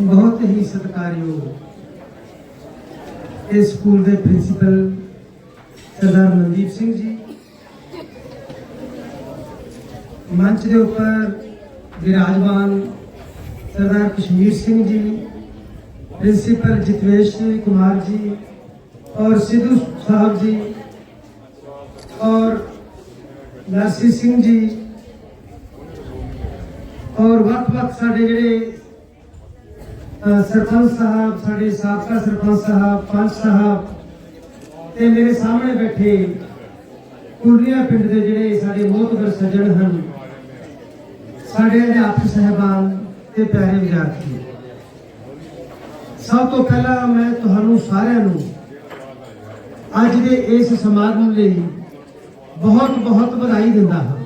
ਬਹੁਤ ਹੀ ਸਤਿਕਾਰਯੋਗ ਇਸ ਸਕੂਲ ਦੇ ਪ੍ਰਿੰਸੀਪਲ ਸਰਦਾਰ ਮਨਦੀਪ ਸਿੰਘ ਜੀ। ਮੰਚ ਦੇ ਉੱਪਰ ਵਿਰਾਜਮਾਨ ਸਰਦਾਰ ਕਸ਼ਮੀਰ ਸਿੰਘ ਜੀ, ਪ੍ਰਿੰਸੀਪਲ ਜਿਤਵੇਸ਼ ਕੁਮਾਰ ਜੀ ਔਰ ਸਿੱਧੂ ਸਾਹਿਬ ਜੀ ਔਰ ਨਰਸੀ ਸਿੰਘ ਜੀ ਔਰ ਵਕਤ ਵਕਤ ਸਾਡੇ ਜਿਹੜੇ ਸਰਪੰਚ ਸਾਹਿਬ, ਸਾਡੇ ਸਾਬਕਾ ਸਰਪੰਚ ਸਾਹਿਬ, ਪੰਚ ਸਾਹਿਬ ਤੇ ਮੇਰੇ ਸਾਹਮਣੇ ਬੈਠੇ ਕੁੜੀਆਂ ਪਿੰਡ ਦੇ ਜਿਹੜੇ ਸਾਡੇ ਮੋਹਤਬਰ ਸੱਜਣ ਹਨ, ਸਾਡੇ ਅਧਿਆਪਕ ਸਹਿਬਾਨ ਤੇ ਪਿਆਰੇ ਵਿਦਿਆਰਥੀ। ਸਭ ਤੋਂ ਪਹਿਲਾਂ ਮੈਂ ਤੁਹਾਨੂੰ ਸਾਰਿਆਂ ਨੂੰ ਅੱਜ ਦੇ ਇਸ ਸਮਾਗਮ ਲਈ ਬਹੁਤ ਬਹੁਤ ਵਧਾਈ ਦਿੰਦਾ ਹਾਂ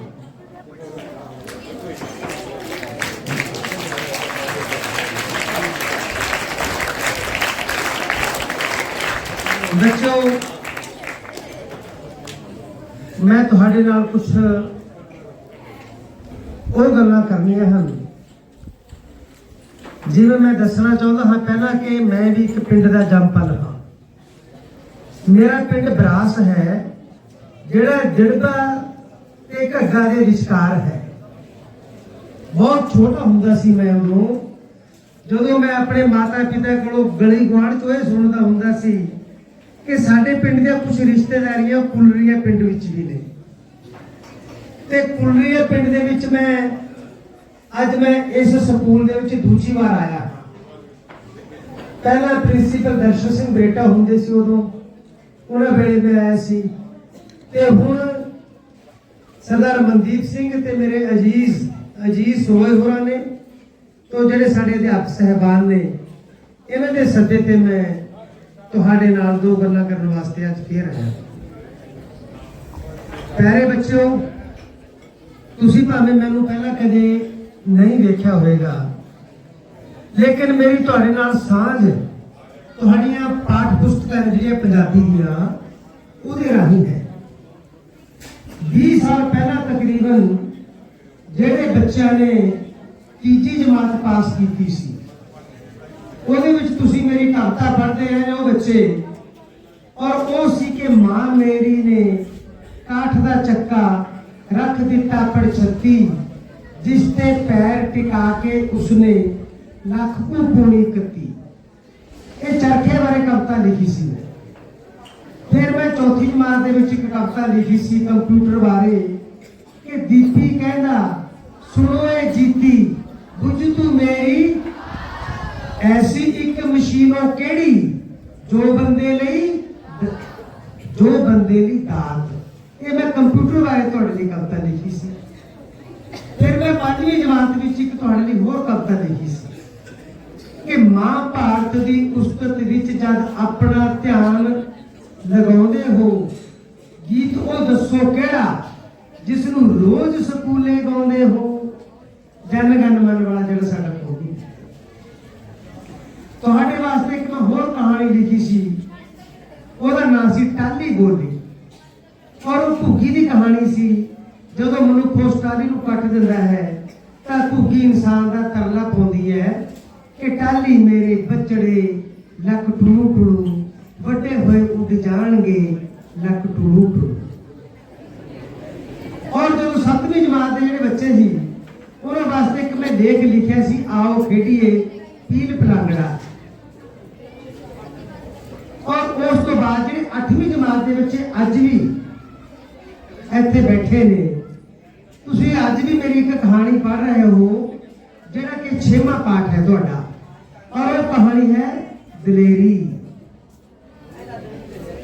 ਬੱਚੋ ਮੈਂ ਤੁਹਾਡੇ ਨਾਲ ਕੁਝ ਉਹ ਗੱਲਾਂ ਕਰਨੀਆਂ ਹਨ। ਜਿਵੇਂ ਮੈਂ ਦੱਸਣਾ ਚਾਹੁੰਦਾ ਹਾਂ ਪਹਿਲਾਂ ਕਿ ਮੈਂ ਵੀ ਇੱਕ ਪਿੰਡ ਦਾ ਜੰਮਪਲ ਹਾਂ। ਮੇਰਾ ਪਿੰਡ ਬਰਾਸ ਹੈ, ਜਿਹੜਾ ਦਿੜਬਾ ਤੇ ਘੱਗਾ ਦੇ ਵਿਚਕਾਰ ਹੈ। ਬਹੁਤ ਛੋਟਾ ਹੁੰਦਾ ਸੀ ਮੈਂ ਉਦੋਂ। ਜਦੋਂ ਮੈਂ ਆਪਣੇ ਮਾਤਾ ਪਿਤਾ ਕੋਲੋਂ ਗਲੀ ਗੁਆਂਢ ਤੋਂ ਇਹ ਸੁਣਦਾ ਹੁੰਦਾ ਸੀ ਕਿ ਸਾਡੇ ਪਿੰਡ ਦੀਆਂ ਕੁਝ ਰਿਸ਼ਤੇਦਾਰੀਆਂ ਕੁਲਰੀਆ ਪਿੰਡ ਵਿੱਚ ਵੀ ਨੇ। ਤੇ ਕੁਲਰੀਆ ਪਿੰਡ ਦੇ ਵਿੱਚ ਮੈਂ, ਅੱਜ ਮੈਂ ਇਸ ਸਕੂਲ ਦੇ ਵਿੱਚ ਦੂਜੀ ਵਾਰ ਆਇਆ। ਪਹਿਲਾਂ ਪ੍ਰਿੰਸੀਪਲ ਦਰਸ਼ਨ ਸਿੰਘ ਬੇਟਾ ਹੁੰਦੇ ਸੀ ਉਦੋਂ। ਉਹਨਾਂ ਵੇਲੇ ਮੈਂ ਆਇਆ ਸੀ। ਤੇ ਹੁਣ ਸਰਦਾਰ ਮਨਦੀਪ ਸਿੰਘ ਤੇ ਮੇਰੇ ਅਜੀਜ਼ ਅਜੀਜ਼ ਸੋਏ ਹੋਰਾਂ ਨੇ, ਤੋਂ ਜਿਹੜੇ ਸਾਡੇ ਅਧਿਆਪਕ ਸਹਿਬਾਨ ਨੇ, ਇਹਨਾਂ ਦੇ ਸੱਦੇ ਤੇ ਮੈਂ ਤੁਹਾਡੇ ਨਾਲ ਦੋ ਗੱਲਾਂ ਕਰਨ ਵਾਸਤੇ ਅੱਜ ਫੇਰ ਆਇਆ। ਪਿਆਰੇ ਬੱਚਿਓ, ਤੁਸੀਂ ਭਾਵੇਂ ਮੈਨੂੰ ਪਹਿਲਾਂ ਕਦੇ ਨਹੀਂ ਵੇਖਿਆ ਹੋਵੇਗਾ, ਲੇਕਿਨ ਮੇਰੀ ਤੁਹਾਡੇ ਨਾਲ ਸਾਂਝ, ਤੁਹਾਡੀਆਂ ਪਾਠ ਪੁਸਤਕਾਂ ਜਿਹੜੀਆਂ ਪੰਜਾਬੀ ਦੀਆਂ, ਉਹਦੇ ਰਾਹੀਂ ਹੈ। 20 ਸਾਲ ਪਹਿਲਾਂ ਤਕਰੀਬਨ ਜਿਹੜੇ ਬੱਚਿਆਂ ਨੇ ਤੀਜੀ ਜਮਾਤ ਪਾਸ ਕੀਤੀ ਸੀ ਉਹਦੇ ਵਿੱਚ ਤੁਸੀਂ ਮੇਰੀ ਕਵਿਤਾ ਪੜ੍ਹਦੇ ਰਹੇ ਹੋ ਬੱਚੇ। ਔਰ ਉਹ ਸੀ ਕਿ ਮਾਂ ਮੇਰੀ ਨੇ ਕਾਠ ਦਾ ਚੱਕਾ ਰੱਖ ਦਿੱਤਾ ਪੜਛੱਤੀ, ਜਿਸ ਤੇ ਪੈਰ ਟਿਕਾ ਕੇ ਉਸਨੇ ਲੱਖ ਕੋ ਪੂਣੀ ਕੱਤੀ। ਇਹ ਚਰਖੇ ਬਾਰੇ ਕਵਿਤਾ ਲਿਖੀ ਸੀ ਮੈਂ। ਫਿਰ ਮੈਂ ਚੌਥੀ ਜਮਾਤ ਦੇ ਵਿੱਚ ਇੱਕ ਕਵਿਤਾ ਲਿਖੀ ਸੀ ਕੰਪਿਊਟਰ ਬਾਰੇ ਕਿ ਦੀਪੀ ਕਹਿੰਦਾ, ਸੁਣੋ ਇਹ ਜੀਤੀ, ਬੁੱਝ ਤੂੰ ਮੇਰੀ ਐਸੀ ਇੱਕ ਮਸ਼ੀਨੋ ਕਿਹੜੀ ਜੋ ਬੰਦੇ ਲਈ ਜੋ ਬੰਦੇ ਲਈ ਦਾਤ ਇਹ ਮੈਂ ਕੰਪਿਊਟਰ ਬਾਰੇ ਤੁਹਾਡੇ ਲਈ ਕਵਿਤਾ ਲਿਖੀ ਸੀ। ਫਿਰ ਮੈਂ ਪੰਜਵੀਂ ਜਮਾਤ ਵਿੱਚ ਇੱਕ ਤੁਹਾਡੇ ਲਈ ਹੋਰ ਕਵਿਤਾ ਲਿਖੀ ਸੀ ਕਿ ਮਾਂ ਭਾਰਤ ਦੀ ਉਸਤਤ ਵਿੱਚ ਜਦ ਆਪਣਾ ਧਿਆਨ ਲਗਾਉਂਦੇ ਹੋ, ਗੀਤ ਉਹ ਦੱਸੋ ਕਿਹੜਾ ਜਿਸ ਨੂੰ ਰੋਜ਼ ਸਕੂਲੇ ਗਾਉਂਦੇ ਹੋ? ਜਨ ਗਨ ਮਨ ਵਾਲਾ ਜਿਹੜਾ ਸਾਡਾ ਤੁਹਾਡੇ ਵਾਸਤੇ ਇੱਕ ਮੈਂ ਹੋਰ ਕਹਾਣੀ ਲਿਖੀ ਸੀ। ਉਹਦਾ ਨਾਮ ਸੀ ਟਾਲੀ ਗੋਲੀ ਔਰ ਉਹ ਭੁੱਗੀ ਦੀ ਕਹਾਣੀ ਸੀ, ਜਦੋਂ ਮਨੁੱਖ ਉਸ ਟਾਲੀ ਨੂੰ ਕੱਟ ਦਿੰਦਾ ਹੈ, ਤਾਂ ਭੁੱਗੀ ਇਨਸਾਨ ਦਾ ਤਰਲਾ ਪਾਉਂਦੀ ਹੈ ਕਿ ਟਾਲੀ ਮੇਰੇ ਬੱਚੜੇ ਲੱਕ ਟੁਰੂ ਟੁਰੂ ਵੱਡੇ ਹੋਏ ਉੱਡ ਜਾਣਗੇ ਲੱਕ ਟੁਰੂ ਟੁਰੂ ਔਰ ਜਦੋਂ ਸੱਤਵੀਂ ਜਮਾਤ ਦੇ ਜਿਹੜੇ ਬੱਚੇ ਸੀ, ਉਹਨਾਂ ਵਾਸਤੇ ਇੱਕ ਮੈਂ ਲੇਖ ਲਿਖਿਆ ਸੀ, ਆਓ ਖੇਡੀਏ ਪੀਲ ਪਲਾਂਗੜਾ। ਔਰ ਉਸ ਤੋਂ ਬਾਅਦ ਜਿਹੜੇ 8ਵੀਂ ਜਮਾਤ ਦੇ ਬੱਚੇ ਅੱਜ ਵੀ ਇੱਥੇ ਬੈਠੇ ਨੇ। ਤੁਸੀਂ ਅੱਜ ਵੀ ਮੇਰੀ ਇੱਕ ਕਹਾਣੀ ਪੜ੍ਹ ਰਹੇ ਹੋ, ਜਿਹੜਾ ਕਿ 6ਵਾਂ ਪਾਠ ਹੈ ਤੁਹਾਡਾ। ਔਰ ਉਹ ਕਹਾਣੀ ਹੈ ਦਲੇਰੀ।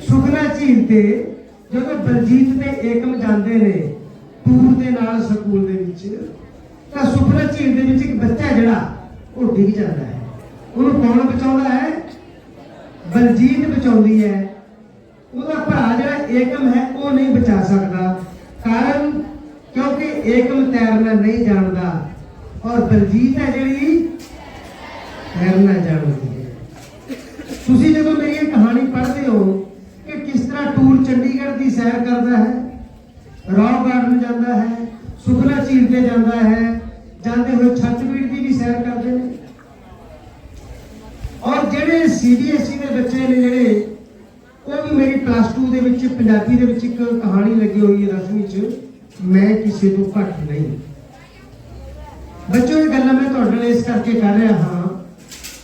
ਸੁਖਨਾ ਝੀਲ ਤੇ ਜਦੋਂ ਬਲਜੀਤ ਤੇ ਏਕਮ ਜਾਂਦੇ ਨੇ ਟੂਰ ਦੇ ਨਾਲ ਸਕੂਲ ਦੇ ਵਿੱਚ, ਤਾਂ ਸੁਖਨਾ ਝੀਲ ਦੇ ਵਿੱਚ ਇੱਕ ਬੱਚਾ ਜਿਹੜਾ, ਉਹ ਡਿੱਗ ਜਾਂਦਾ ਹੈ। ਉਹਨੂੰ ਕੌਣ ਬਚਾਉਂਦਾ ਹੈ? ਬਲਜੀਤ ਬਚਾਉਂਦੀ ਹੈ। ਉਹਦਾ ਭਰਾ ਜਿਹੜਾ ਏਕਮ ਹੈ, ਉਹ ਨਹੀਂ ਬਚਾ ਸਕਦਾ। ਕਾਰਨ ਕਿਉਂਕਿ ਏਕਮ ਤੈਰਨਾ ਨਹੀਂ ਜਾਣਦਾ। ਔਰ ਬਲਜੀਤ ਹੈ ਜਿਹੜੀ ਤੈਰਨਾ ਜਾਣਦੀ ਹੈ। ਤੁਸੀਂ ਜਦੋਂ ਮੇਰੀ ਇਹ ਕਹਾਣੀ ਪੜ੍ਹਦੇ ਹੋ ਕਿ ਕਿਸ ਤਰ੍ਹਾਂ ਟੂਰ ਚੰਡੀਗੜ੍ਹ ਦੀ ਸੈਰ ਕਰਦਾ ਹੈ, ਰੌਕ ਗਾਰਡਨ ਜਾਂਦਾ ਹੈ ਸੁਖਨਾ ਝੀਲ ਤੇ ਜਾਂਦਾ ਹੈ, ਜਾਂਦੇ ਹੋਏ ਛੱਤਬੀੜ ਦੀ ਵੀ ਸੈਰ ਕਰਦੇ ਨੇ। ਔਰ ਜਿਹੜੇ ਸੀਬੀਐਸਈ ਦੇ ਬੱਚੇ ਨੇ ਜਿਹੜੇ, ਉਹ ਵੀ ਮੇਰੀ ਪਲੱਸ 2 ਦੇ ਵਿੱਚ, ਪੰਜਾਬੀ ਦੇ ਵਿੱਚ ਇੱਕ ਕਹਾਣੀ ਲੱਗੀ ਹੋਈ ਹੈ 10ਵੀਂ ਚ, ਮੈਂ ਕਿਸੇ ਤੋਂ ਘੱਟ ਨਹੀਂ ਬੱਚੋ, ਇਹ ਗੱਲਾਂ ਮੈਂ ਤੁਹਾਡੇ ਨਾਲ ਇਸ ਕਰਕੇ ਕਰ ਰਿਹਾ ਹਾਂ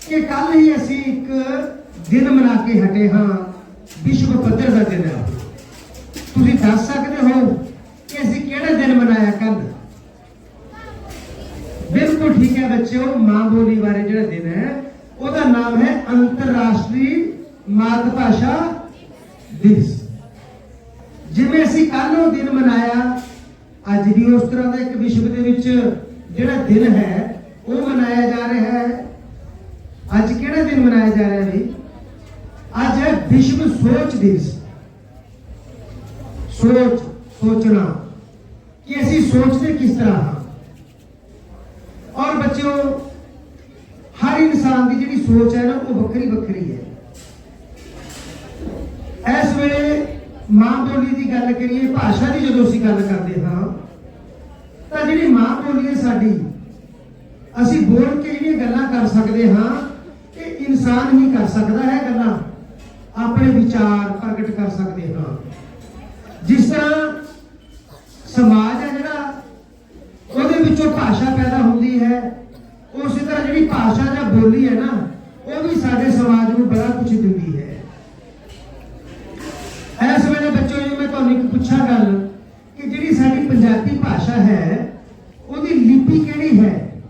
ਕਿ ਕੱਲ ਹੀ ਅਸੀਂ ਇੱਕ ਦਿਨ ਮਨਾ ਕੇ ਹਟੇ ਹਾਂ, ਵਿਸ਼ਵ ਪੱਧਰ ਦਾ ਦਿਨ ਹੈ। ਤੁਸੀਂ ਦੱਸ ਸਕਦੇ ਹੋ ਕਿ ਅਸੀਂ ਕਿਹੜਾ ਦਿਨ ਮਨਾਇਆ ਕੱਲ ਬਿਲਕੁਲ ਠੀਕ ਹੈ ਬੱਚਿਓ, ਮਾਂ ਬੋਲੀ ਬਾਰੇ ਜਿਹੜਾ ਦਿਨ ਹੈ ਉਹਦਾ ਨਾਮ ਹੈ ਅੰਤਰਰਾਸ਼ਟਰੀ ਮਾਤ ਭਾਸ਼ਾ ਦਿਵਸ। ਜਿਵੇਂ ਅਸੀਂ ਕੱਲ ਉਹ ਦਿਨ ਮਨਾਇਆ, ਅੱਜ ਵੀ ਉਸ ਤਰ੍ਹਾਂ ਦਾ ਇੱਕ ਵਿਸ਼ਵ ਦੇ ਵਿੱਚ ਜਿਹੜਾ ਦਿਨ ਹੈ, ਉਹ ਮਨਾਇਆ ਜਾ ਰਿਹਾ ਹੈ। ਅੱਜ ਕਿਹੜਾ ਦਿਨ ਮਨਾਇਆ ਜਾ ਰਿਹਾ ਵੀ ਅੱਜ ਹੈ ਵਿਸ਼ਵ ਸੋਚ ਦਿਵਸ। ਸੋਚ, ਸੋਚਣਾ। ਕਿ ਅਸੀਂ ਸੋਚਦੇ ਕਿਸ ਤਰ੍ਹਾਂ ਹਾਂ? ਔਰ ਬੱਚਿਓ ਹਰ ਇਨਸਾਨ ਦੀ ਜਿਹੜੀ ਸੋਚ ਹੈ ਨਾ, ਉਹ ਵੱਖਰੀ ਵੱਖਰੀ ਹੈ। ਇਸ ਵੇਲੇ ਮਾਂ ਬੋਲੀ ਦੀ ਗੱਲ ਕਰੀਏ, ਭਾਸ਼ਾ ਦੀ ਜਦੋਂ ਅਸੀਂ ਗੱਲ ਕਰਦੇ ਹਾਂ, ਤਾਂ ਜਿਹੜੀ ਮਾਂ ਬੋਲੀ ਹੈ ਸਾਡੀ, ਅਸੀਂ ਬੋਲ ਕੇ ਜਿਹੜੀਆਂ ਗੱਲਾਂ ਕਰ ਸਕਦੇ ਹਾਂ ਇਹ ਇਨਸਾਨ ਹੀ ਕਰ ਸਕਦਾ ਹੈ ਗੱਲਾਂ, ਆਪਣੇ ਵਿਚਾਰ ਪ੍ਰਗਟ ਕਰ ਸਕਦੇ ਹਾਂ। ਜਿਸ ਤਰ੍ਹਾਂ ਸਮਾਜ ਹੈ ਜਿਹੜਾ, ਉਹਦੇ ਵਿੱਚੋਂ ਭਾਸ਼ਾ ਪੈਦਾ ਹੁੰਦੀ ਹੈ ਜਿਹੜੀ ਭਾਸ਼ਾ ਜਾਂ ਬੋਲੀ ਹੈ ਨਾ, ਉਹ ਵੀ ਸਾਡੇ ਸਮਾਜ ਨੂੰ ਬੜਾ ਕੁਝ ਦਿੰਦੀ ਹੈ। ਇਸ ਵੇਲੇ ਬੱਚਿਓ ਜੀ, ਮੈਂ ਤੁਹਾਨੂੰ ਇੱਕ ਪੁੱਛਾਂ ਗੱਲ ਕਿ ਜਿਹੜੀ ਸਾਡੀ ਪੰਜਾਬੀ ਭਾਸ਼ਾ ਹੈ, ਉਹਦੀ ਲਿਪੀ ਕਿਹੜੀ ਹੈ?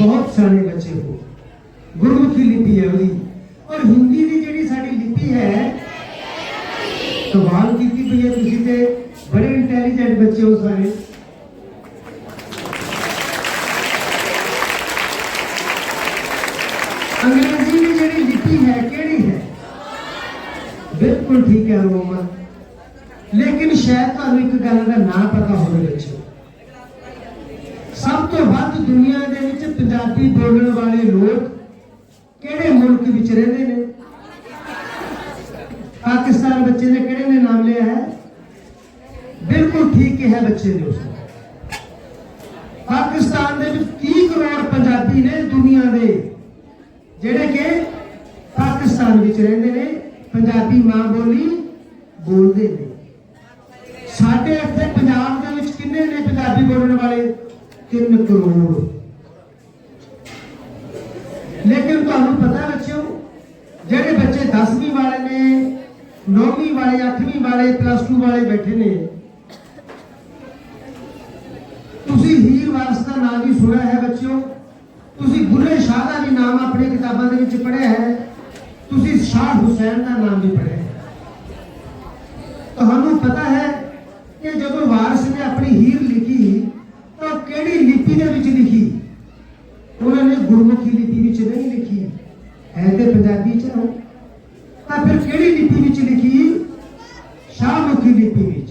ਬਹੁਤ ਸਾਰੇ ਬੱਚੇ ਹੋ। ਗੁਰਮੁਖੀ ਲਿਪੀ ਹੈ ਉਹਦੀ। ਔਰ ਹਿੰਦੀ ਦੀ ਜਿਹੜੀ ਸਾਡੀ ਲਿਪੀ ਹੈ ਕਮਾਲ ਕੀਤੀ ਪਈ ਹੈ ਤੁਸੀਂ ਤੇ। ਬੜੇ ਇੰਟੈਲੀਜੈਂਟ ਬੱਚੇ ਹੋ ਸਾਰੇ। ਅੰਗਰੇਜ਼ੀ ਦੀ ਜਿਹੜੀ ਲਿਪੀ ਹੈ, ਕਿਹੜੀ ਹੈ? ਬਿਲਕੁਲ ਠੀਕ ਹੈ ਰੋਮਨ ਲੇਕਿਨ ਸ਼ਾਇਦ ਤੁਹਾਨੂੰ ਇੱਕ ਗੱਲ ਦਾ ਨਾਂ ਪਤਾ ਹੋਵੇ ਬੱਚਿਓ ਸਭ ਤੋਂ ਵੱਧ ਦੁਨੀਆ ਦੇ ਵਿੱਚ ਪੰਜਾਬੀ ਬੋਲਣ ਵਾਲੇ ਲੋਕ ਕਿਹੜੇ ਮੁਲਕ ਵਿੱਚ ਰਹਿੰਦੇ ਨੇ? ਪਾਕਿਸਤਾਨ ਬੱਚੇ ਨੇ ਕਿਹੜੇ ਨੇ ਨਾਮ ਲਿਆ ਹੈ? ਬਿਲਕੁਲ ਠੀਕ ਕਿਹਾ ਬੱਚੇ ਨੇ ਉਸਨੇ। ਪਾਕਿਸਤਾਨ ਦੇ ਵਿੱਚ 30 ਕਰੋੜ ਪੰਜਾਬੀ ਨੇ ਦੁਨੀਆ ਦੇ? ਜਿਹੜੇ ਕਿ ਪਾਕਿਸਤਾਨ ਵਿੱਚ ਰਹਿੰਦੇ ਨੇ, ਪੰਜਾਬੀ ਮਾਂ ਬੋਲੀ ਬੋਲਦੇ ਨੇ। ਸਾਡੇ ਇੱਥੇ ਪੰਜਾਬ ਦੇ ਵਿੱਚ ਕਿੰਨੇ ਨੇ ਪੰਜਾਬੀ ਬੋਲਣ ਵਾਲੇ? 3 ਕਰੋੜ। ਲੇਕਿਨ ਤੁਹਾਨੂੰ ਪਤਾ ਬੱਚਿਓ, ਜਿਹੜੇ ਬੱਚੇ 10ਵੀਂ ਵਾਲੇ ਨੇ 9ਵੀਂ ਵਾਲੇ 8ਵੀਂ ਵਾਲੇ ਪਲੱਸ 2 ਵਾਲੇ ਬੈਠੇ ਨੇ, ਤੁਸੀਂ ਹੀਰ ਵਾਰਸ ਦਾ ਨਾਮ ਵੀ ਸੁਣਿਆ ਹੈ ਬੱਚਿਓ? ਬੁੱਲੇ ਸ਼ਾਹ ਦਾ ਵੀ ਨਾਮ ਆਪਣੀ ਕਿਤਾਬਾਂ ਦੇ ਵਿੱਚ ਪੜ੍ਹਿਆ ਹੈ। ਤੁਸੀਂ ਸ਼ਾਹ ਹੁਸੈਨ ਦਾ ਨਾਮ ਵੀ ਪੜ੍ਹਿਆ ਤੁਹਾਨੂੰ ਪਤਾ ਹੈ ਕਿ ਜਦੋਂ ਵਾਰਿਸ ਨੇ ਆਪਣੀ ਹੀਰ ਲਿਖੀ, ਤਾਂ ਕਿਹੜੀ ਲਿਪੀ ਦੇ ਵਿੱਚ ਲਿਖੀ? ਉਹਨਾਂ ਨੇ ਗੁਰਮੁਖੀ ਲਿਪੀ ਵਿੱਚ ਨਹੀਂ ਲਿਖੀ। ਹੈ ਤੇ ਪੰਜਾਬੀ ਚ ਹੋ। ਤਾਂ ਫਿਰ ਕਿਹੜੀ ਲਿਪੀ ਵਿੱਚ ਲਿਖੀ? ਸ਼ਾਹਮੁਖੀ ਲਿਪੀ ਵਿੱਚ।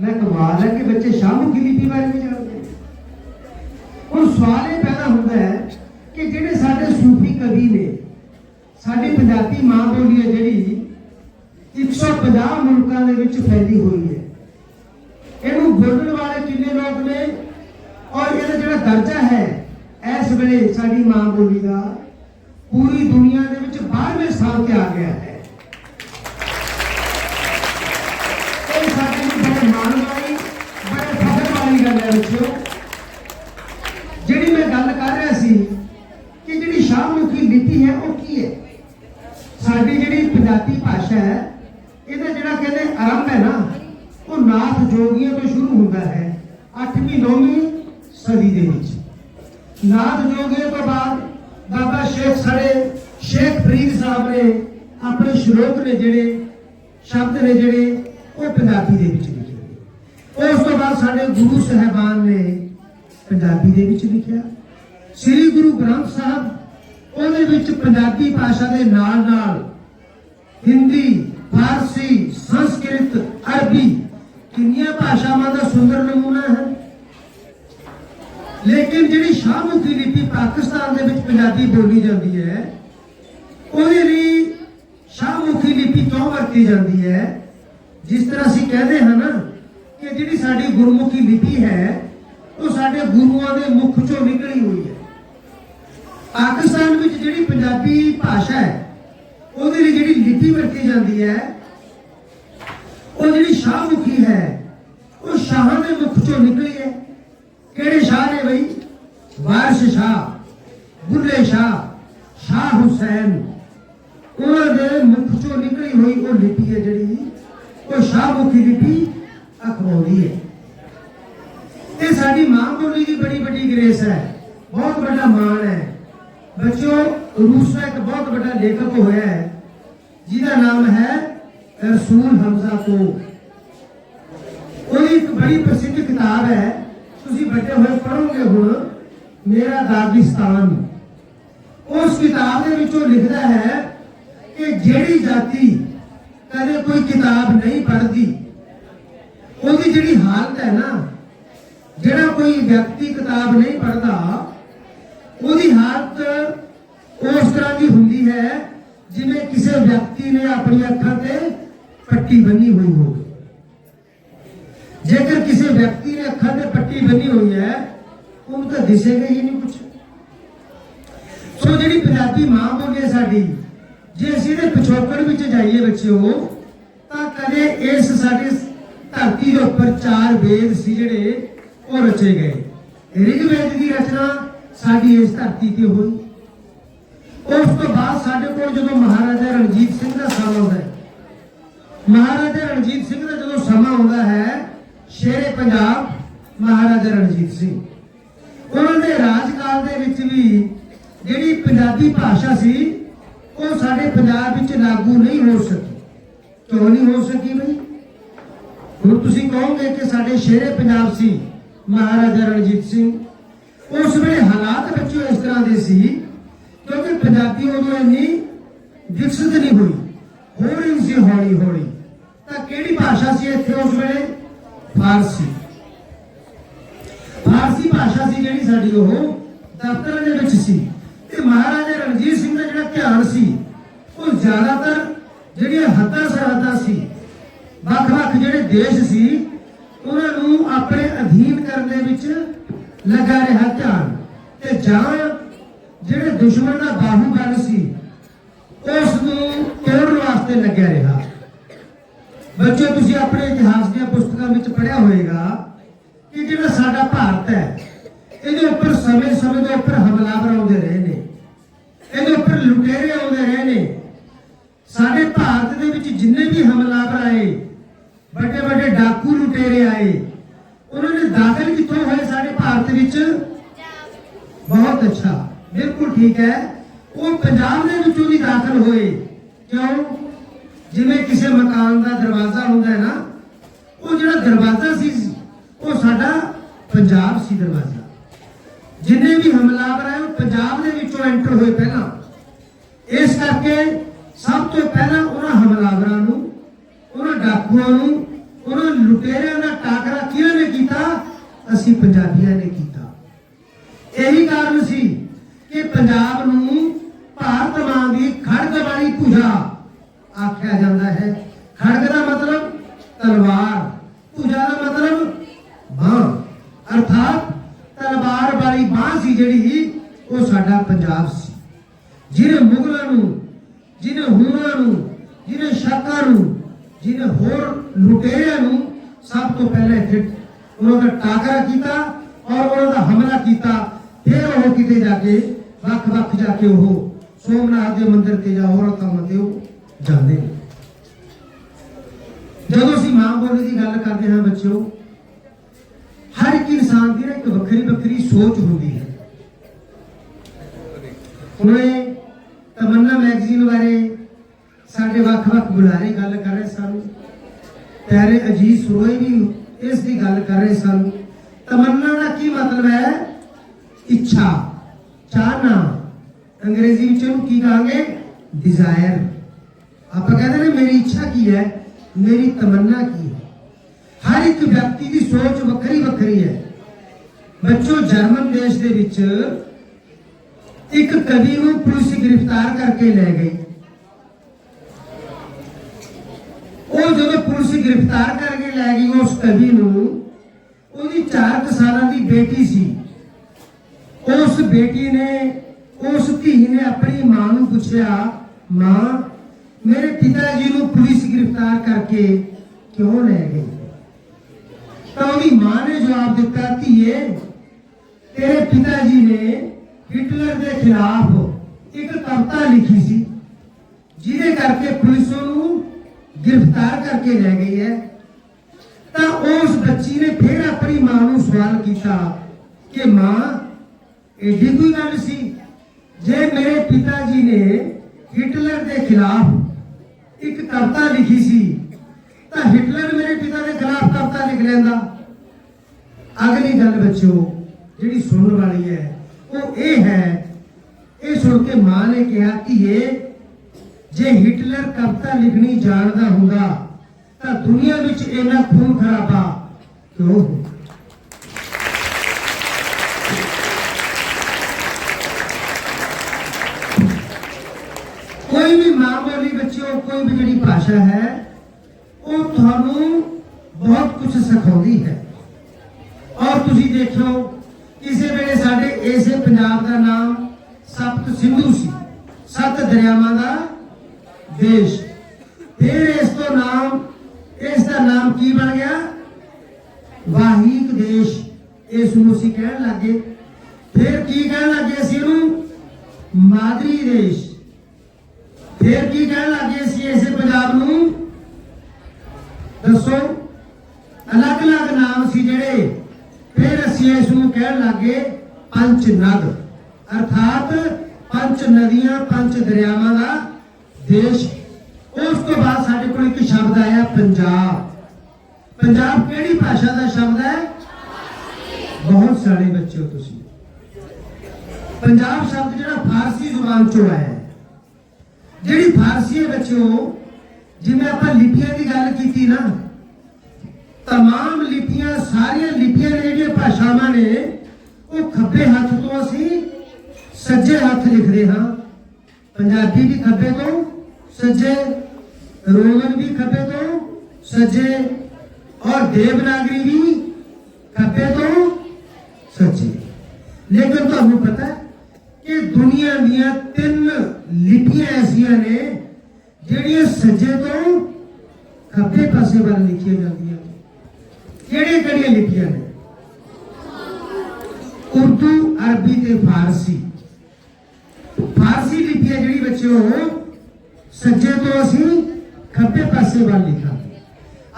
ਮੈਂ ਕਮਾਲ ਹੈ ਕਿ ਬੱਚੇ ਸ਼ਾਹਮੁਖੀ ਲਿਪੀ ਬਾਰੇ ਵੀ ਜਾਣਦੇ ਹੁਣ ਸਵਾਲ ਇਹ ਜਿਹੜੇ ਸਾਡੇ ਸੂਫੀ ਕਵੀ ਨੇ, ਸਾਡੀ ਪੰਜਾਬੀ ਮਾਂ ਬੋਲੀ ਹੈ ਜਿਹੜੀ 150 ਮੁਲਕਾਂ ਦੇ ਵਿੱਚ ਫੈਲੀ ਹੋਈ ਹੈ। ਇਹਨੂੰ ਬੋਲਣ ਵਾਲੇ ਕਿੰਨੇ ਲੋਕ ਨੇ? ਔਰ ਇਹਦਾ ਜਿਹੜਾ ਦਰਜਾ ਹੈ, ਇਸ ਵੇਲੇ ਸਾਡੀ ਮਾਂ ਬੋਲੀ ਦਾ ਪੂਰੀ ਦੁਨੀਆ ਦੇ ਵਿੱਚ 12ਵੇਂ ਸਥਾਨ ਤੇ ਆ ਗਿਆ ਹੈ ਇਹ ਸਾਡੇ ਲਈ ਬੜੇ ਮਾਣ ਵਾਲੀ ਬੜੇ ਫਖਰ ਵਾਲੀ ਗੱਲ ਹੈ ਬੱਚਿਓ ਜਿਹੜੀ ਮੈਂ ਗੱਲ ਕਰ ਰਿਹਾ ਸੀ ਕਿ ਜਿਹੜੀ ਸ਼ਾਹਮੁਖੀ ਲਿਪੀ ਹੈ ਉਹ ਕੀ ਹੈ ਸਾਡੀ ਜਿਹੜੀ ਪੰਜਾਬੀ ਹੈ, ਇਹਦਾ ਜਿਹੜਾ ਕਹਿੰਦੇ ਆਰੰਭ ਹੈ ਨਾ, ਉਹ ਨਾਥ ਜੋਗੀਆਂ ਤੋਂ ਸ਼ੁਰੂ ਹੁੰਦਾ ਹੈ 8ਵੀਂ 9ਵੀਂ ਸਦੀ ਦੇ ਵਿੱਚ। ਨਾਥ ਜੋਗੀਆਂ ਤੋਂ ਬਾਅਦ ਬਾਬਾ ਸ਼ੇਖ ਸੜੇ ਸ਼ੇਖ ਫਰੀਦ ਸਾਹਿਬ ਨੇ ਆਪਣੇ ਸ਼ਲੋਕ ਨੇ ਜਿਹੜੇ, ਸ਼ਬਦ ਨੇ ਜਿਹੜੇ, ਉਹ ਪੰਜਾਬੀ ਦੇ ਵਿੱਚ ਲਿਖੇ। ਉਸ ਤੋਂ ਬਾਅਦ ਸਾਡੇ ਗੁਰੂ ਸਾਹਿਬਾਨ ਨੇ ਪੰਜਾਬੀ ਦੇ ਵਿੱਚ ਲਿਖਿਆ। ਸ੍ਰੀ ਗੁਰੂ ਗ੍ਰੰਥ ਸਾਹਿਬ ਉਹਦੇ ਵਿੱਚ ਪੰਜਾਬੀ ਭਾਸ਼ਾ ਦੇ ਨਾਲ ਨਾਲ ਹਿੰਦੀ, ਫਾਰਸੀ, ਸੰਸਕ੍ਰਿਤ, ਅਰਬੀ ਕਿੰਨੀਆਂ ਭਾਸ਼ਾਵਾਂ ਦਾ ਸੁੰਦਰ ਨਮੂਨਾ ਹੈ। ਲੇਕਿਨ ਜਿਹੜੀ ਸ਼ਾਹਮੁਖੀ ਲਿਪੀ ਪਾਕਿਸਤਾਨ ਦੇ ਵਿੱਚ ਪੰਜਾਬੀ ਬੋਲੀ ਜਾਂਦੀ ਹੈ, ਉਹਦੇ ਲਈ ਸ਼ਾਹਮੁਖੀ ਲਿਪੀ ਕਿਉਂ ਵਰਤੀ ਜਾਂਦੀ ਹੈ। ਜਿਸ ਤਰ੍ਹਾਂ ਅਸੀਂ ਕਹਿੰਦੇ ਹਾਂ ਨਾ ਕਿ ਜਿਹੜੀ ਸਾਡੀ ਗੁਰਮੁਖੀ ਲਿਪੀ ਹੈ, ਉਹ ਸਾਡੇ ਗੁਰੂਆਂ ਦੇ ਮੁਖ ਚੋਂ ਨਿਕਲੀ ਹੋਈ ਹੈ। ਪਾਕਿਸਤਾਨ ਵਿੱਚ ਜਿਹੜੀ ਪੰਜਾਬੀ ਭਾਸ਼ਾ ਹੈ ਉਹਦੇ ਲਈ ਜਿਹੜੀ ਲਿਪੀ ਵਰਤੀ ਜਾਂਦੀ ਹੈ, ਉਹ ਜਿਹੜੀ ਸ਼ਾਹਮੁਖੀ ਹੈ, ਉਹ ਸ਼ਾਹਾਂ ਦੇ ਮੁਖ ਚੋਂ ਨਿਕਲੀ ਹੈ। ਕਿਹੜੇ ਸ਼ਾਹ ਨੇ ਬਈ? ਵਾਰਿਸ ਸ਼ਾਹ, ਬੁੱਲੇ ਸ਼ਾਹ ਸ਼ਾਹ ਹੁਸੈਨ। ਉਹਨਾਂ ਦੇ ਮੁਖ ਚੋਂ ਨਿਕਲੀ ਹੋਈ ਉਹ ਲਿਪੀ ਹੈ ਜਿਹੜੀ, ਉਹ ਸ਼ਾਹਮੁਖੀ ਲਿਪੀ ਅਖਵਾਉਂਦੀ ਹੈ। ਇਹ ਸਾਡੀ ਮਾਂ ਬੋਲੀ ਦੀ ਬੜੀ ਵੱਡੀ ਗ੍ਰੇਸ ਹੈ, ਬਹੁਤ ਵੱਡਾ ਮਾਣ ਹੈ। ਬੱਚਿਓ, ਰੂਸ ਦਾ ਇੱਕ ਬਹੁਤ ਵੱਡਾ ਲੇਖਕ ਹੋਇਆ ਹੈ, ਜਿਹਦਾ ਨਾਮ ਹੈ ਰਸੂਲ ਹਮਜ਼ਾ ਤੋਂ ਉਹਦੀ ਇੱਕ ਬੜੀ ਪ੍ਰਸਿੱਧ ਕਿਤਾਬ ਹੈ, ਤੁਸੀਂ ਵੱਡੇ ਹੋਏ ਪੜੋਗੇ ਹੁਣ, ਮੇਰਾ ਦਾਗਿਸਤਾਨ ਉਸ ਕਿਤਾਬ ਦੇ ਵਿੱਚੋਂ ਲਿਖਦਾ ਹੈ ਕਿ ਜਿਹੜੀ ਜਾਤੀ ਕਦੇ ਕੋਈ ਕਿਤਾਬ ਨਹੀਂ ਪੜ੍ਹਦੀ, ਉਹਦੀ ਜਿਹੜੀ ਹਾਲਤ ਹੈ ਨਾ, ਜਿਹੜਾ ਕੋਈ ਵਿਅਕਤੀ ਕਿਤਾਬ ਨਹੀਂ ਪੜ੍ਹਦਾ ਉਹਦੀ ਹਾਲਤ ਉਸ ਤਰ੍ਹਾਂ ਦੀ ਹੁੰਦੀ ਹੈ ਜਿਵੇਂ ਕਿਸੇ ਵਿਅਕਤੀ ਨੇ ਆਪਣੀ ਅੱਖਾਂ ਤੇ ਪੱਟੀ ਬੰਨੀ ਹੋਈ ਹੋਵੇ। ਜੇਕਰ ਕਿਸੇ ਵਿਅਕਤੀ ਨੇ ਅੱਖਾਂ ਤੇ ਪੱਟੀ ਬੰਨੀ ਹੋਈ ਹੈ, ਉਹਨੂੰ ਤਾਂ ਦਿਸੇਗਾ ਹੀ ਨਹੀਂ ਕੁਝ ਸੋ ਜਿਹੜੀ ਪੰਜਾਬੀ ਮਾਂ ਬੋਲੀ ਹੈ ਸਾਡੀ, ਜੇ ਅਸੀਂ ਇਹਦੇ ਪਿਛੋਕੜ ਵਿੱਚ ਜਾਈਏ ਬੱਚਿਓ, ਤਾਂ ਕਦੇ ਇਸ ਸਾਡੀ ਧਰਤੀ ਦੇ ਉੱਪਰ ਚਾਰ ਵੇਦ ਸੀ ਜਿਹੜੇ ਉਹ ਰਚੇ ਗਏ। ਰਿਗਵੇਦ ਦੀ ਰਚਨਾ ਸਾਡੀ ਇਸ ਧਰਤੀ ਤੇ ਹੋਈ। ਉਸ ਤੋਂ ਬਾਅਦ ਸਾਡੇ ਕੋਲ ਜਦੋਂ ਮਹਾਰਾਜਾ ਰਣਜੀਤ ਸਿੰਘ ਦਾ ਸਮਾਂ ਆਉਂਦਾ ਹੈ, ਮਹਾਰਾਜਾ ਰਣਜੀਤ ਸਿੰਘ ਦਾ ਜਦੋਂ ਸਮਾਂ ਆਉਂਦਾ ਹੈ, ਸ਼ੇਰੇ ਪੰਜਾਬ ਮਹਾਰਾਜਾ ਰਣਜੀਤ ਸਿੰਘ। ਉਹਨਾਂ ਦੇ ਰਾਜਕਾਲ ਦੇ ਵਿੱਚ ਵੀ ਜਿਹੜੀ ਪੰਜਾਬੀ ਭਾਸ਼ਾ ਸੀ, ਉਹ ਸਾਡੇ ਪੰਜਾਬ ਵਿੱਚ ਲਾਗੂ ਨਹੀਂ ਹੋ ਸਕੀ। ਕਿਉਂ ਨਹੀਂ ਹੋ ਸਕੀ ਬਈ? ਹੁਣ ਤੁਸੀਂ ਕਹੋਗੇ ਕਿ ਸਾਡੇ ਸ਼ੇਰੇ ਪੰਜਾਬ ਸੀ ਮਹਾਰਾਜਾ ਰਣਜੀਤ ਸਿੰਘ। ਉਸ ਵੇਲੇ ਹਾਲਾਤ ਬੱਚਿਓ ਇਸ ਤਰ੍ਹਾਂ ਦੇ ਸੀ ਕਿਉਂਕਿ ਪੰਜਾਬੀ ਉਦੋਂ ਇੰਨੀ ਵਿਕਸਿਤ ਨਹੀਂ ਹੋਈ ਹੋ ਰਹੀ ਸੀ ਹੌਲੀ ਹੌਲੀ। ਤਾਂ ਕਿਹੜੀ ਭਾਸ਼ਾ ਸੀ ਇੱਥੇ ਉਸ ਵੇਲੇ? ਫਾਰਸੀ। ਫਾਰਸੀ ਭਾਸ਼ਾ ਸੀ ਜਿਹੜੀ ਸਾਡੀ ਉਹ ਦਫ਼ਤਰਾਂ ਦੇ ਵਿੱਚ ਸੀ। ਤੇ ਮਹਾਰਾਜਾ ਰਣਜੀਤ ਸਿੰਘ ਦਾ ਜਿਹੜਾ ਧਿਆਨ ਸੀ, ਉਹ ਜ਼ਿਆਦਾਤਰ ਜਿਹੜੀਆਂ ਹੱਦਾਂ ਸਰਹੱਦਾਂ ਸੀ, ਵੱਖ-ਵੱਖ ਜਿਹੜੇ ਦੇਸ਼ ਸੀ, ਉਹਨਾਂ ਨੂੰ ਆਪਣੇ ਅਧੀਨ ਕਰਨ ਦੇ ਵਿੱਚ ਲੱਗਾ ਰਿਹਾ ਧਿਆਨ। ਤੇ ਜਾਂ ਜਿਹੜੇ ਦੁਸ਼ਮਣ ਦਾ ਬਾਹੂ ਬਲ ਸੀ ਉਸ ਨੂੰ ਤੋੜਨ ਵਾਸਤੇ ਲੱਗਿਆ ਰਿਹਾ। ਬੱਚੋ, ਤੁਸੀਂ ਆਪਣੇ ਇਤਿਹਾਸ ਦੀਆਂ ਪੁਸਤਕਾਂ ਵਿੱਚ ਪੜ੍ਹਿਆ ਹੋਵੇਗਾ ਕਿ ਜਿਹੜਾ ਸਾਡਾ ਭਾਰਤ ਹੈ, ਇਹਦੇ ਉੱਪਰ ਸਮੇਂ-ਸਮੇਂ ਦੇ ਉੱਪਰ ਹਮਲਾਵਰ ਆਉਂਦੇ ਰਹੇ ਨੇ। ਇਹਦੇ ਉੱਪਰ ਲੁਟੇਰੇ ਆਉਂਦੇ ਰਹੇ ਨੇ। ਸਾਡੇ ਭਾਰਤ ਦੇ ਵਿੱਚ ਜਿੰਨੇ ਵੀ ਹਮਲਾਵਰ ਆਏ ਵੱਡੇ ਵੱਡੇ ਡਾਕੂ ਲੁਟੇਰੇ ਆਏ ਉਹਨਾਂ ਨੇ ਦਾਖਲ ਕਿੱਥੋਂ ਹੋਏ ਸਾਡੇ ਭਾਰਤ ਵਿੱਚ? ਬਹੁਤ ਅੱਛਾ, ਬਿਲਕੁਲ ਠੀਕ ਹੈ। ਉਹ ਪੰਜਾਬ ਦੇ ਵਿੱਚੋਂ ਵੀ ਦਾਖਲ ਹੋਏ। ਕਿਉਂ? ਜਿਵੇਂ ਕਿਸੇ ਮਕਾਨ ਦਾ ਦਰਵਾਜ਼ਾ ਹੁੰਦਾ ਹੈ ਨਾ, ਉਹ ਜਿਹੜਾ ਦਰਵਾਜ਼ਾ ਸੀ, ਉਹ ਸਾਡਾ ਪੰਜਾਬ ਸੀ ਦਰਵਾਜ਼ਾ। ਜਿੰਨੇ ਵੀ ਹਮਲਾਵਰ ਆਏ, ਉਹ ਪੰਜਾਬ ਦੇ ਵਿੱਚੋਂ ਐਂਟਰ ਹੋਏ ਪਹਿਲਾਂ। ਇਸ ਕਰਕੇ ਸਭ ਤੋਂ ਪਹਿਲਾਂ ਉਹਨਾਂ ਹਮਲਾਵਰਾਂ ਨੂੰ, ਉਹਨਾਂ ਡਾਕੂਆਂ ਨੂੰ, ਉਹਨਾਂ ਲੁਟੇਰਿਆਂ ਦਾ ਟਾਕਰਾ ਕਿਹਨਾਂ ਨੇ ਕੀਤਾ ਅਸੀਂ ਪੰਜਾਬੀਆਂ ਨੇ ਕੀਤਾ ਇਹੀ ਕਾਰਨ ਸੀ ਕਿ ਪੰਜਾਬ ਨੂੰ ਭਾਰਤ ਮਾਂ ਦੀ ਖੜਗ ਵਾਲੀ ਭੁਜਾ ਆਖਿਆ ਜਾਂਦਾ ਹੈ ਖੜਗ ਦਾ ਮਤਲਬ ਤਲਵਾਰ ਭੁਜਾ ਦਾ ਮਤਲਬ ਬਾਹ ਅਰਥਾਤ ਤਲਵਾਰ ਵਾਲੀ ਬਾਹ ਸੀ ਜਿਹੜੀ ਉਹ ਸਾਡਾ ਪੰਜਾਬ ਸੀ ਜਿਹਨੇ ਮੁਗਲਾਂ ਨੂੰ ਜਿਹਨੇ ਹੂਰਾਂ ਨੂੰ ਜਿਹਨੇ ਸ਼ਾਕਾਂ ਨੂੰ ਜਿਹਨੇ ਹੋਰ ਲੁਟੇਰਿਆਂ ਨੂੰ ਸਭ ਤੋਂ ਪਹਿਲਾਂ ਇੱਥੇ ਉਹਨਾਂ ਦਾ ਟਾਕਰਾ ਕੀਤਾ ਔਰ ਉਹਨਾਂ ਦਾ ਹਮਲਾ ਕੀਤਾ ਫਿਰ ਉਹ ਕਿਤੇ ਜਾ ਕੇ ਵੱਖ-ਵੱਖ ਜਾ ਕੇ ਉਹ ਸੋਮਨਾਥ ਦੇ ਮੰਦਿਰ ਤੇ ਜਾਂ ਹੋਰ ਕੰਮ ਤੇ ਉਹ ਜਾਂਦੇ ਨੇ। ਜਦੋਂ ਅਸੀਂ ਮਾਂ ਬੋਲੀ ਦੀ ਗੱਲ ਕਰਦੇ ਹਾਂ ਬੱਚਿਓ, ਹਰ ਇੱਕ ਇਨਸਾਨ ਦੀ ਨਾ ਇੱਕ ਵੱਖਰੀ ਵੱਖਰੀ ਸੋਚ ਹੁੰਦੀ ਹੈ। ਹੁਣੇ ਤਮੰਨਾ ਮੈਗਜ਼ੀਨ ਬਾਰੇ ਸਾਡੇ ਵੱਖ-ਵੱਖ ਬੁਲਾਰੇ ਗੱਲ ਕਰ ਰਹੇ ਸਨ। ਪਿਆਰੇ ਅਜੀਤ ਸਰੋਏ ਵੀ ਇਸ ਦੀ ਗੱਲ ਕਰ ਰਹੇ ਸਨ। ਤਮੰਨਾ ਦਾ ਕੀ ਮਤਲਬ ਹੈ? ਇੱਛਾ, ਚਾਹਨਾ। ਅੰਗਰੇਜ਼ੀ ਵਿੱਚ ਉਹਨੂੰ ਕੀ ਕਹਾਂਗੇ? ਡਿਜ਼ਾਇਰ ਆਪਾਂ ਕਹਿੰਦੇ ਨੇ ਮੇਰੀ ਇੱਛਾ ਕੀ ਹੈ? ਮੇਰੀ ਤਮੰਨਾ ਕੀ ਹੈ? ਹਰ ਇੱਕ ਵਿਅਕਤੀ ਦੀ ਸੋਚ ਵੱਖਰੀ ਵੱਖਰੀ ਹੈ। ਬੱਚੋ, ਜਰਮਨ ਦੇਸ਼ ਦੇ ਵਿੱਚ ਇੱਕ ਕਵੀ ਨੂੰ ਪੁਲਿਸ ਗ੍ਰਿਫਤਾਰ ਕਰਕੇ ਲੈ ਗਈ। ਉਹ ਜਦੋਂ ਪੁਲਿਸ ਗ੍ਰਿਫਤਾਰ ਕਰਕੇ ਲੈ ਗਈ ਉਸ ਕਵੀ ਨੂੰ, ਉਹਦੀ 4 ਸਾਲਾਂ ਦੀ ਬੇਟੀ ਸੀ। ਉਸ ਬੇਟੀ ਨੇ, ਉਸ ਧੀ ਨੇ ਆਪਣੀ ਮਾਂ ਨੂੰ ਪੁੱਛਿਆ, ਮਾਂ ਮੇਰੇ ਪਿਤਾ ਜੀ ਨੂੰ ਪੁਲਿਸ ਗ੍ਰਿਫਤਾਰ ਕਰਕੇ ਕਿਉਂ ਲੈ ਗਈ ਤਾਂ ਉਹਦੀ ਮਾਂ ਨੇ ਜਵਾਬ ਦਿੱਤਾ, ਧੀਏ, ਤੇਰੇ ਪਿਤਾ ਜੀ ਨੇ ਹਿਟਲਰ ਦੇ ਖਿਲਾਫ ਇੱਕ ਕਵਿਤਾ ਲਿਖੀ ਸੀ, ਜਿਹਦੇ ਕਰਕੇ ਪੁਲਿਸ ਉਹਨੂੰ ਗ੍ਰਿਫਤਾਰ ਕਰਕੇ ਲੈ ਗਈ ਹੈ। ਤਾਂ ਉਸ ਬੱਚੀ ਨੇ ਫਿਰ ਆਪਣੀ ਮਾਂ ਨੂੰ ਸਵਾਲ ਕੀਤਾ ਕਿ, ਮਾਂ ਐਡੀ ਕੋਈ ਗੱਲ ਸੀ? ਜੇ ਮੇਰੇ ਪਿਤਾ ਜੀ ਨੇ ਹਿਟਲਰ ਦੇ ਖਿਲਾਫ ਇੱਕ ਕਵਿਤਾ ਲਿਖੀ ਸੀ। ਤਾਂ ਹਿਟਲਰ ਮੇਰੇ ਪਿਤਾ ਦੇ ਖਿਲਾਫ ਕਵਿਤਾ ਲਿਖ ਲੈਂਦਾ। ਅਗਲੀ ਗੱਲ ਬੱਚਿਓ, ਜਿਹੜੀ ਸੁਣਨ ਵਾਲੀ ਹੈ, ਉਹ ਇਹ ਹੈ, ਇਹ ਸੁਣ ਕੇ ਮਾਂ ਨੇ ਕਿਹਾ ਕਿ ਇਹ ਜੇ ਹਿਟਲਰ ਕਵਿਤਾ ਲਿਖਣੀ ਜਾਣਦਾ ਹੁੰਦਾ, ਤਾਂ ਦੁਨੀਆ ਵਿੱਚ ਇੰਨਾ ਖੂਨ ਖਰਾਬਾ ਕਿਉਂ ਕੋਈ ਵੀ ਮਾਂ ਬੋਲੀ ਕੋਈ ਵੀ ਜਿਹੜੀ ਭਾਸ਼ਾ ਹੈ, ਉਹ ਤੁਹਾਨੂੰ ਬਹੁਤ ਕੁਝ ਸਿਖਾਉਂਦੀ ਹੈ। ਔਰ ਤੁਸੀਂ ਦੇਖਿਓ, ਕਿਸੇ ਵੇਲੇ ਸਾਡੇ ਇਸੇ ਪੰਜਾਬ ਦਾ ਨਾਮ ਸਪਤ ਸਿੰਧੂ ਸੀ ਸੱਤ ਦਰਿਆਵਾਂ ਦਾ ਦੇਸ਼। ਫਿਰ ਇਸ ਤੋਂ ਨਾਮ, ਇਸ ਦਾ ਨਾਮ ਕੀ ਬਣ ਗਿਆ? ਵਾਹੀਕ ਦੇਸ਼, ਇਸ ਨੂੰ ਅਸੀਂ ਕਹਿਣ ਲੱਗੇ। ਫਿਰ ਕੀ ਕਹਿਣ ਲੱਗੇ ਅਸੀਂ ਇਹਨੂੰ? ਮਾਦਰੀ ਦੇਸ਼। ਫਿਰ ਕੀ ਕਹਿਣ ਲੱਗੇ ਅਸੀਂ ਇਸੇ ਪੰਜਾਬ ਨੂੰ? ਦੱਸੋ। ਅਲੱਗ-ਅਲੱਗ ਨਾਮ ਸੀ ਜਿਹੜੇ। ਫਿਰ ਅਸੀਂ ਇਸ ਨੂੰ ਕਹਿਣ ਲੱਗੇ ਪੰਜ ਨਦ। ਅਰਥਾਤ ਪੰਜ ਨਦੀਆਂ ਪੰਜ ਦਰਿਆਵਾਂ ਦਾ ਦੇਸ਼। ਉਸ ਤੋਂ ਬਾਅਦ ਸਾਡੇ ਕੋਲ ਇੱਕ ਸ਼ਬਦ ਆਇਆ, ਪੰਜਾਬ। ਪੰਜਾਬ ਕਿਹੜੀ ਭਾਸ਼ਾ ਦਾ ਸ਼ਬਦ ਹੈ? ਬਹੁਤ ਸਾਰੇ ਬੱਚੇ ਹੋ ਤੁਸੀਂ। ਪੰਜਾਬ ਸ਼ਬਦ ਜਿਹੜਾ ਫਾਰਸੀ ਜ਼ੁਬਾਨ ਚੋਂ ਆਇਆ ਹੈ। ਜਿਹੜੀ ਫਾਰਸੀ ਹੈ ਬੱਚਿਓ ਜਿਵੇਂ ਆਪਾਂ ਲਿਪੀਆਂ ਦੀ ਗੱਲ ਕੀਤੀ ਨਾ तमाम ਲਿਪੀਆਂ ਸਾਰੀਆਂ ਲਿਪੀਆਂ ਨੇ ਜਿਹੜੀਆਂ ਭਾਸ਼ਾਵਾਂ ਨੇ ਉਹ ਖੱਬੇ ਹੱਥ ਤੋਂ ਅਸੀਂ ਸੱਜੇ ਹੱਥ ਲਿਖਦੇ ਹਾਂ ਪੰਜਾਬੀ ਵੀ ਖੱਬੇ ਤੋਂ ਸੱਜੇ ਰੋਮਨ ਵੀ ਖੱਬੇ ਤੋਂ ਸੱਜੇ ਔਰ ਦੇਵਨਾਗਰੀ ਵੀ ਖੱਬੇ ਤੋਂ ਸੱਜੇ ਲੇਕਿਨ ਤੁਹਾਨੂੰ ਪਤਾ ਹੈ ਕਿ ਦੁਨੀਆ ਦੀਆਂ ਤਿੰਨ ਲਿਪੀਆਂ ਐਸੀਆਂ ਨੇ ਜਿਹੜੀਆਂ ਸੱਜੇ ਤੋਂ ਖੱਬੇ ਪਾਸੇ ਵੱਲ ਲਿਖੀਆਂ ਜਾਂਦੀਆਂ ਨੇ। ਕਿਹੜੀਆਂ ਕਿਹੜੀਆਂ ਲਿਪੀਆਂ ਨੇ? ਉਰਦੂ, ਅਰਬੀ ਤੇ ਫਾਰਸੀ। ਫਾਰਸੀ ਲਿਪੀ ਹੈ ਜਿਹੜੀ ਬੱਚਿਓ, ਸੱਜੇ ਤੋਂ ਅਸੀਂ ਖੱਬੇ ਪਾਸੇ ਵੱਲ ਲਿਖਾਂਗੇ।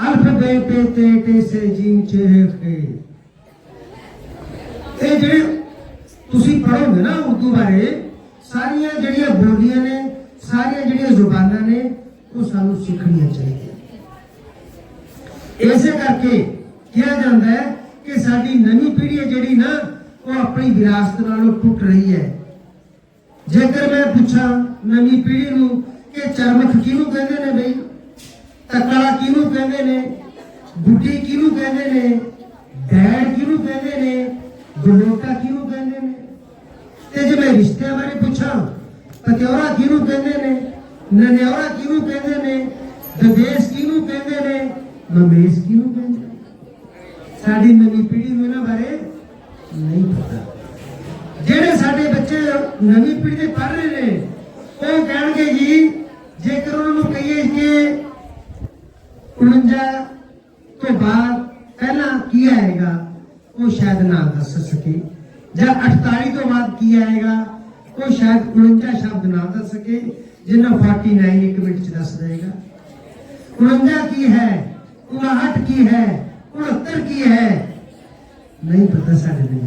ਅਲਫਬੇਟ ਤੇ ਤੇ ਸੇ, ਜਿਮ ਚੇ ਖੇ ਇਹ ਜਿਹੜੇ ਤੁਸੀਂ ਪੜੋਗੇ ਨਾ ਉਰਦੂ ਬਾਰੇ, ਸਾਰੀਆਂ ਜਿਹੜੀਆਂ ਬੋਲੀਆਂ ਨੇ, ਸਾਰੀਆਂ ਜਿਹੜੀਆਂ ਜ਼ੁਬਾਨਾਂ ਨੇ, ਉਹ ਸਾਨੂੰ ਸਿੱਖਣੀਆਂ ਚਾਹੀਦੀਆਂ। ਇਸੇ ਕਰਕੇ ਕਿਹਾ ਜਾਂਦਾ ਹੈ ਕਿ ਸਾਡੀ ਨਵੀਂ ਪੀੜ੍ਹੀ ਜਿਹੜੀ ਨਾ, ਉਹ ਆਪਣੀ ਵਿਰਾਸਤ ਨਾਲੋਂ ਟੁੱਟ ਰਹੀ ਹੈ। ਜੇਕਰ ਮੈਂ ਪੁੱਛਾਂ ਨਵੀਂ ਪੀੜ੍ਹੀ ਨੂੰ ਕਿ ਚਰਮਖ ਕਿਹਨੂੰ ਕਹਿੰਦੇ ਨੇ ਬਈ, ਤਕੜਾ ਕਿਹਨੂੰ ਕਹਿੰਦੇ ਨੇ, ਬੁੱਢੀ ਕਿਹਨੂੰ ਕਹਿੰਦੇ ਨੇ, ਡੈਡ ਕਿਹਨੂੰ ਕਹਿੰਦੇ ਨੇ ਗਲੋਟਾ ਕਿਹਨੂੰ ਤੇ ਜੇ ਮੈਂ ਰਿਸ਼ਤਿਆਂ ਬਾਰੇ ਪੁੱਛਾਂ ਪਤਿਆਰਾ ਕਿਹਨੂੰ ਕਹਿੰਦੇ ਨੇ? ਨਨਿਆਰਾ ਕਿਹਨੂੰ ਕਹਿੰਦੇ ਨੇ? ਦਦੇਸ ਕਿਹਨੂੰ ਕਹਿੰਦੇ ਨੇ? ਮਮੇਸ਼ ਕਿਹਨੂੰ ਕਹਿੰਦੇ ਸਾਡੀ ਨਵੀਂ ਪੀੜ੍ਹੀ ਨੂੰ ਇਹਨਾਂ ਬਾਰੇ ਨਹੀਂ ਪਤਾ। ਜਿਹੜੇ ਸਾਡੇ ਬੱਚੇ ਨਵੀਂ ਪੀੜ੍ਹੀ ਦੇ ਪੜ੍ਹ ਰਹੇ ਨੇ, ਉਹ ਕਹਿਣਗੇ ਜੀ, ਜੇਕਰ ਉਹਨਾਂ ਨੂੰ ਕਹੀਏ ਕਿ 49 ਤੋਂ ਬਾਅਦ ਪਹਿਲਾਂ ਕੀ ਆਏਗਾ, ਉਹ ਸ਼ਾਇਦ ਨਾ ਦੱਸ ਸਕੇ। ਜਾਂ 48 ਤੋਂ ਬਾਅਦ ਕੀ ਆਏਗਾ ਉਹ ਸ਼ਾਇਦ 49 ਸ਼ਬਦ ਨਾ ਦੱਸ ਸਕੇ, ਜਿੰਨਾ 49 ਇੱਕ ਮਿੰਟ ਚ ਦੱਸ ਦੇਗਾ 49 ਕੀ ਹੈ? 59 ਕੀ ਹੈ? 69 ਕੀ ਹੈ? ਨਹੀਂ ਪਤਾ ਸਾਡੇ ਲਈ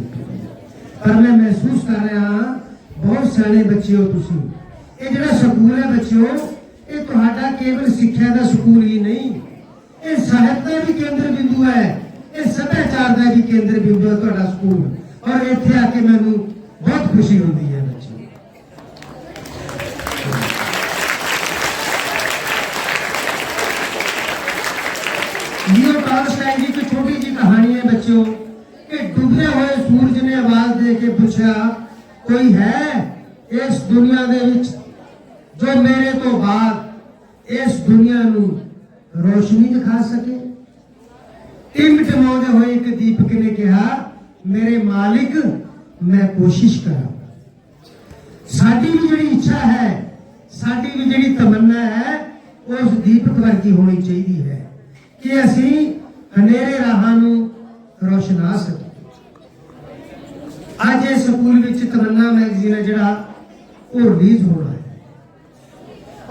ਪਰ ਮੈਂ ਮਹਿਸੂਸ ਕਰ ਰਿਹਾ ਬਹੁਤ ਸਾਰੇ ਬੱਚੇ ਹੋ ਤੁਸੀਂ। ਇਹ ਜਿਹੜਾ ਸਕੂਲ ਹੈ ਬੱਚਿਓ, ਇਹ ਤੁਹਾਡਾ ਕੇਵਲ ਸਿੱਖਿਆ ਦਾ ਸਕੂਲ ਹੀ ਨਹੀਂ। ਇਹ ਸਾਹਿਤ ਦਾ ਵੀ ਕੇਂਦਰ ਬਿੰਦੂ ਹੈ। ਇਹ ਸਭਿਆਚਾਰ ਦਾ ਵੀ ਕੇਂਦਰ ਬਿੰਦੂ ਹੈ ਤੁਹਾਡਾ ਸਕੂਲ। ਔਰ ਇੱਥੇ ਆ ਕੇ ਮੈਨੂੰ ਬਹੁਤ ਖੁਸ਼ੀ ਹੁੰਦੀ ਹੈ ਬੱਚਿਓ ਲੀਓ ਟਾਲਸਟਾਈ ਦੀ ਇੱਕ ਛੋਟੀ ਜੀ ਕਹਾਣੀ ਹੈ ਬੱਚਿਓ, ਕਿ ਡੁੱਬਦੇ ਹੋਏ ਸੂਰਜ ਨੇ ਆਵਾਜ਼ ਦੇ ਕੇ ਪੁੱਛਿਆ, ਕੋਈ ਹੈ ਇਸ ਦੁਨੀਆ ਦੇ ਵਿੱਚ ਜੋ ਮੇਰੇ ਤੋਂ ਬਾਅਦ ਇਸ ਦੁਨੀਆ ਨੂੰ ਰੋਸ਼ਨੀ ਦਿਖਾ ਸਕੇ? ਟਿਮ ਟਮਾਉਂਦੇ ਹੋਏ ਇੱਕ ਦੀਪਕ ਨੇ ਕਿਹਾ, ਮੇਰੇ ਮਾਲਿਕ ਮੈਂ ਕੋਸ਼ਿਸ਼ ਕਰਾਂਗਾ ਸਾਡੀ ਵੀ ਜਿਹੜੀ ਇੱਛਾ ਹੈ, ਸਾਡੀ ਵੀ ਜਿਹੜੀ ਤਮੰਨਾ ਹੈ, ਉਸ ਦੀਪਕ ਵਰਗੀ ਹੋਣੀ ਚਾਹੀਦੀ ਹੈ ਕਿ ਅਸੀਂ ਹਨੇਰੇ ਰਾਹਾਂ ਨੂੰ ਰੋਸ਼ਨਾ ਸਕੀਏ। ਅੱਜ ਇਹ ਸਕੂਲ ਵਿੱਚ ਤਮੰਨਾ ਮੈਗਜ਼ੀਨ ਹੈ ਜਿਹੜਾ ਉਹ ਰਿਲੀਜ਼ ਹੋਣਾ ਹੈ।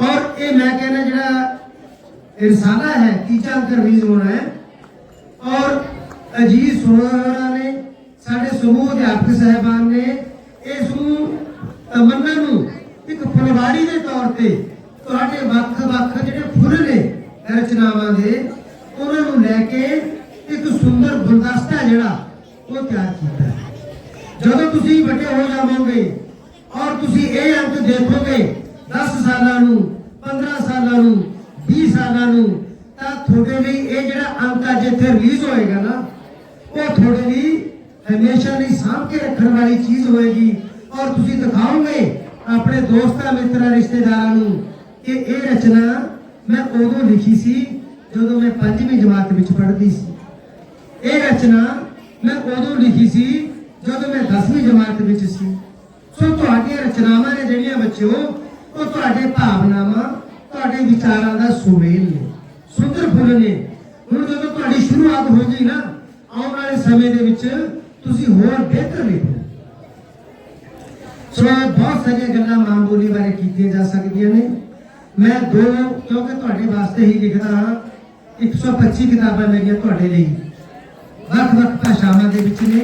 ਔਰ ਇਹ ਮੈਂ ਕਹਿੰਦਾ ਜਿਹੜਾ ਰਿਸਾਲਾ ਹੈ ਤੀਜਾ ਅੰਕ ਰਿਲੀਜ਼ ਹੋਣਾ ਹੈ। ਔਰ ਅਜੀਜ਼ ਸੋਹਣਾ ਸਮੂਹ ਅਧਿਆਪਕ ਸਹਿਬਾਨ ਨੇ ਇਸ ਨੂੰ ਤਮੰਨਾ ਨੂੰ ਇੱਕ ਫੁਲਵਾੜੀ ਦੇ ਤੌਰ ਤੇ ਤੁਹਾਡੇ ਵੱਖ-ਵੱਖ ਜਿਹੜੇ ਫੁੱਲ ਨੇ ਰਚਨਾਵਾਂ ਦੇ, ਉਹਨਾਂ ਨੂੰ ਲੈ ਕੇ ਇੱਕ ਸੁੰਦਰ ਗੁਲਦਸਤਾ ਜਿਹੜਾ ਉਹ ਤਿਆਰ ਕੀਤਾ ਜਦੋਂ ਤੁਸੀਂ ਵੱਡੇ ਹੋ ਜਾਵੋਗੇ ਔਰ ਤੁਸੀਂ ਇਹ ਅੰਕ ਦੇਖੋਗੇ 10 ਸਾਲਾਂ ਨੂੰ 15 ਸਾਲਾਂ ਨੂੰ 20 ਸਾਲਾਂ ਨੂੰ, ਤਾਂ ਤੁਹਾਡੇ ਲਈ ਇਹ ਜਿਹੜਾ ਅੰਕ ਅੱਜ ਇੱਥੇ ਰਿਲੀਜ਼ ਹੋਏਗਾ ਨਾ, ਉਹ ਤੁਹਾਡੇ ਲਈ ਹਮੇਸ਼ਾ ਲਈ ਸਾਂਭ ਕੇ ਰੱਖਣ ਵਾਲੀ ਚੀਜ਼ ਹੋਏਗੀ। ਔਰ ਤੁਸੀਂ ਦਿਖਾਓਗੇ ਆਪਣੇ ਦੋਸਤਾਂ, ਮਿੱਤਰਾਂ, ਰਿਸ਼ਤੇਦਾਰਾਂ ਨੂੰ ਕਿ ਇਹ ਰਚਨਾ ਮੈਂ ਉਦੋਂ ਲਿਖੀ ਸੀ ਜਦੋਂ ਮੈਂ ਪੰਜਵੀਂ ਜਮਾਤ ਵਿੱਚ ਪੜ੍ਹਦੀ ਸੀ। ਇਹ ਰਚਨਾ ਮੈਂ ਉਦੋਂ ਲਿਖੀ ਸੀ ਜਦੋਂ ਮੈਂ 10ਵੀਂ ਜਮਾਤ ਵਿੱਚ ਸੀ। ਸੋ ਤੁਹਾਡੀਆਂ ਰਚਨਾਵਾਂ ਨੇ ਜਿਹੜੀਆਂ ਬੱਚਿਓ, ਉਹ ਤੁਹਾਡੇ ਭਾਵਨਾਵਾਂ, ਤੁਹਾਡੇ ਵਿਚਾਰਾਂ ਦਾ ਸੁਮੇਲ ਨੇ, ਸੁੰਦਰ ਫੁੱਲ ਨੇ। ਹੁਣ ਜਦੋਂ ਤੁਹਾਡੀ ਸ਼ੁਰੂਆਤ ਹੋ ਗਈ ਨਾ, ਆਉਣ ਵਾਲੇ ਸਮੇਂ ਦੇ ਵਿੱਚ ਤੁਸੀਂ ਹੋਰ ਬਿਹਤਰ ਲਿਖੋ ਸੋ ਬਹੁਤ ਸਾਰੀਆਂ ਗੱਲਾਂ ਮਾਂ ਬੋਲੀ ਬਾਰੇ ਕੀਤੀਆਂ ਜਾ ਸਕਦੀਆਂ ਨੇ। ਮੈਂ ਦੋ, ਕਿਉਂਕਿ ਤੁਹਾਡੇ ਵਾਸਤੇ ਹੀ ਲਿਖਦਾ ਹਾਂ 125 ਕਿਤਾਬਾਂ ਮੇਰੀਆਂ ਤੁਹਾਡੇ ਲਈ। ਵੱਖ-ਵੱਖ ਭਾਸ਼ਾਵਾਂ ਦੇ ਵਿੱਚ ਨੇ,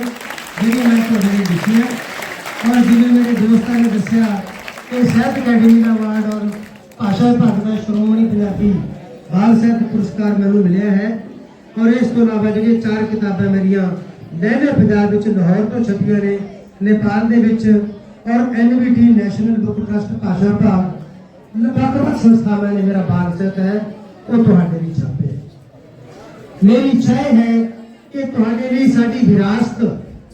ਜਿਹੜੀਆਂ ਮੈਂ ਤੁਹਾਡੇ ਲਈ ਲਿਖੀਆਂ। ਔਰ ਜਿਵੇਂ ਮੇਰੇ ਦੋਸਤਾਂ ਨੇ ਦੱਸਿਆ, ਕਿ ਸਾਹਿਤ ਅਕੈਡਮੀ ਦਾ ਅਵਾਰਡ ਔਰ ਭਾਸ਼ਾ ਵਿਭਾਗ ਦਾ ਸ਼੍ਰੋਮਣੀ ਪੰਜਾਬੀ ਬਾਲ ਸਾਹਿਤ ਪੁਰਸਕਾਰ ਮੈਨੂੰ ਮਿਲਿਆ ਹੈ। ਔਰ ਇਸ ਤੋਂ ਇਲਾਵਾ ਜਿਹੜੀਆਂ ਚਾਰ ਕਿਤਾਬਾਂ ਮੇਰੀਆਂ ਲਹਿਰੇ ਪੰਜਾਬ ਵਿੱਚ ਲਾਹੌਰ ਤੋਂ ਛਪੀਆਂ ਨੇ, ਨੇਪਾਲ ਦੇ ਵਿੱਚ ਔਰ ਐਨਵੀਟੀ ਨੈਸ਼ਨਲ ਬੁੱਕ ਟਰਸਟ ਭਾਸ਼ਾ ਭਾਗ ਵੱਖ-ਵੱਖ ਸੰਸਥਾਵਾਂ ਨੇ ਮੇਰਾ ਬਾਲ ਹੈ, ਉਹ ਤੁਹਾਡੇ ਲਈ ਛਾਪਿਆ ਮੇਰੀ ਇੱਛਾ ਇਹ ਹੈ ਕਿ ਤੁਹਾਡੇ ਲਈ ਸਾਡੀ ਵਿਰਾਸਤ,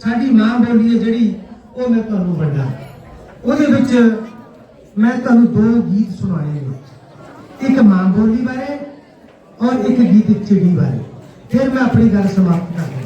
ਸਾਡੀ ਮਾਂ ਬੋਲੀ ਹੈ ਜਿਹੜੀ, ਉਹ ਮੈਂ ਤੁਹਾਨੂੰ ਵੰਡਾਂ। ਉਹਦੇ ਵਿੱਚ ਮੈਂ ਤੁਹਾਨੂੰ ਦੋ ਗੀਤ ਸੁਣਾਏ ਨੇ। ਇੱਕ ਮਾਂ ਬੋਲੀ ਬਾਰੇ ਔਰ ਇੱਕ ਗੀਤ ਚਿੜੀ ਬਾਰੇ। ਫਿਰ ਮੈਂ ਆਪਣੀ ਗੱਲ ਸਮਾਪਤ ਕਰਾਂ